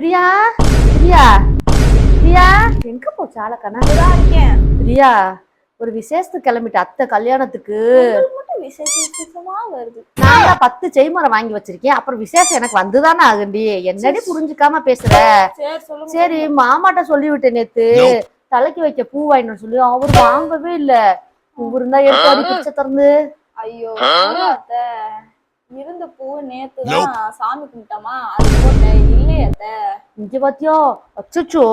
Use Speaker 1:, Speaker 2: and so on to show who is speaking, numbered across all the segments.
Speaker 1: பிரியா பிரியா பிரியா. எங்க போச்சு ஆளக்கண்ணா
Speaker 2: தான் இருக்கேன்.
Speaker 1: பிரியா ஒரு விசேஷத்துக்கு கிளம்பிட்டு அத்தை கல்யாணத்துக்கு.
Speaker 2: விசேஷமா வருது.
Speaker 1: நான் தான் பத்து செய்முறை வாங்கி வச்சிருக்கேன். அப்புறம் விசேஷம் எனக்கு வந்துதானே ஆகுண்டி. என்னடி புரிஞ்சுக்காம பேசுற?
Speaker 2: சரி சொல்லுங்க.
Speaker 1: சரி மாமாட்ட சொல்லி விட்டேன் நேத்து தலைக்கு வைக்க பூ வாங்கிட்டு சொல்லி அவர் வாங்கவே இல்ல. பூ இருந்தா எடுத்து பிச்சை திறந்து.
Speaker 2: ஐயோ அத்தை. இருந்த பூ நேத்து தான் சாமி கும்பிட்டோமா? அது போட்டேன் இல்லையே அத்தை.
Speaker 1: இங்க பாத்தியா? அச்சச்சோ.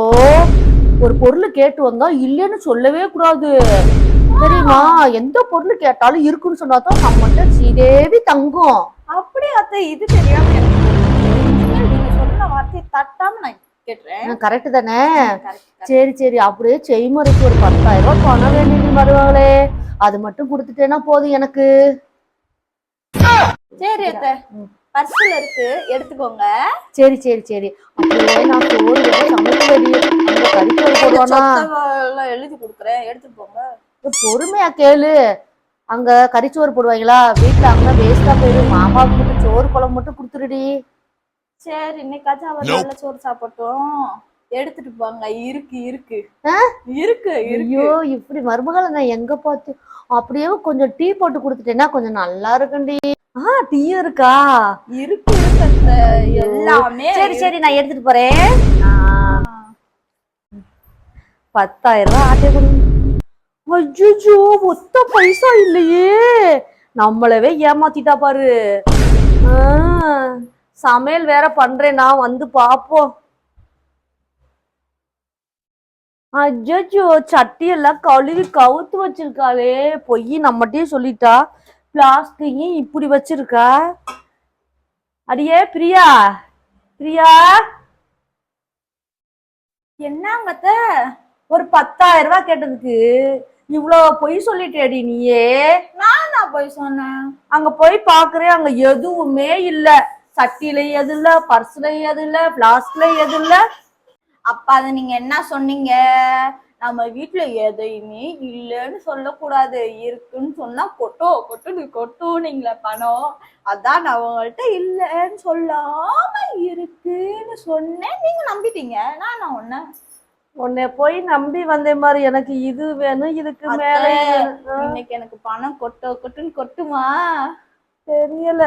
Speaker 1: ஒரு பொருள் கேட்டு வந்தா இல்லைன்னு சொல்லவே கூடாது. தெரியுமா? எந்த பொருள் கேட்டாலும் இருக்குன்னு சொன்னாதான் நம்மகிட்ட ஸ்ரீதேவி தங்கம்.
Speaker 2: அப்படி அத்தை? இது தெரியாம நீங்க சொன்ன வார்த்தையை தட்டாம நான் கேட்டுறேன்.
Speaker 1: கரெக்ட் தானே. சரி சரி. அப்படியே செய்முறைக்கு ஒரு பத்தாயிரம் ரூபாய் பணம் வேண்டியது வருவாங்களே. அது மட்டும் கொடுத்துட்டேன்னா போதும் எனக்கு.
Speaker 2: சரி அத்தை. பர்ஸ்ல இருக்கு. எடுத்துக்கோங்க.
Speaker 1: சரி சரி சரி. அப்படியே நான் சோறு போடுவானா
Speaker 2: எழுதி கொடுக்குறேன். எடுத்துட்டு போங்க.
Speaker 1: பொறுமையா கேளு. அங்க கறிச்சோறு போடுவாங்களா? வீட்டுல அங்க வேஸ்டா போயிடும் மாமாவுக்கு மட்டும் சோறு குழம்பு மட்டும் கொடுத்துருடி.
Speaker 2: சரி இன்னைக்காச்சும் அவர் நல்ல சோறு சாப்பிட்டோம் எடுத்துட்டு போங்க. இருக்கு இருக்கு.
Speaker 1: ஆ?
Speaker 2: இருக்கு இருக்கு.
Speaker 1: ஐயோ இப்படி மருமகளை நான் எங்க பார்த்து? அப்படியே கொஞ்சம் டீ போட்டு கொடுத்துட்டேன்னா கொஞ்சம் நல்லா இருக்கும்டி. ஆ டீ இருக்கா?
Speaker 2: இருக்கு இருக்கு. எல்லாமே.
Speaker 1: சரி சரி நான் எடுத்துட்டு போறேன். பத்தாயிரம் ரூபாய் ஆட்டே கொடுங்க அஜ்ஜோ ஒத்த பைசா இல்லையே. நம்மளவே ஏமாத்திட்டா பாரு. சமையல் வேற பண்றேன் நான் வந்து பாப்போம். அஜ்ஜோ சட்டி எல்லாம் கழுவி கவுத்து வச்சிருக்காளே. பொய் நம்மகிட்டயே சொல்லிட்டா. பிளாஸ்டிக்கையும் இப்படி வச்சிருக்கா? அடியே பிரியா பிரியா.
Speaker 2: என்னங்க அத்தை?
Speaker 1: ஒரு பத்தாயிரம் ரூபாய் கேட்டதுக்கு இவ்வளோ பொய் சொல்லிட்டேடி நீயே.
Speaker 2: நான் நான் போய் சொன்னேன்.
Speaker 1: அங்க போய் பாக்குறேன் அங்க எதுவுமே இல்ல. சட்டில எது இல்ல பர்ஸ்ல எது இல்ல பிளாஸ்க்ல எது இல்ல.
Speaker 2: அப்ப அத நீங்க என்ன சொன்னீங்க? நம்ம வீட்ல எதையுமே இல்லைன்னு சொல்லக்கூடாது. இருக்குன்னு சொன்னா கொட்டோ கொட்டுன்னு கொட்டுனீங்களே பணம். அதான் நான் உங்கள்ட்ட இல்லைன்னு சொல்லாம இருக்குன்னு சொன்னேன் நீங்க நம்பிட்டீங்க. நான் நான் ஒண்ணு
Speaker 1: உன்னை போய் நம்பி வந்தேன் மாதிரி எனக்கு இது வேணும் இதுக்கு மேல.
Speaker 2: இன்னைக்கு எனக்கு பணம் கொட்டோ கொட்டுன்னு கொட்டுமா?
Speaker 1: தெரியல.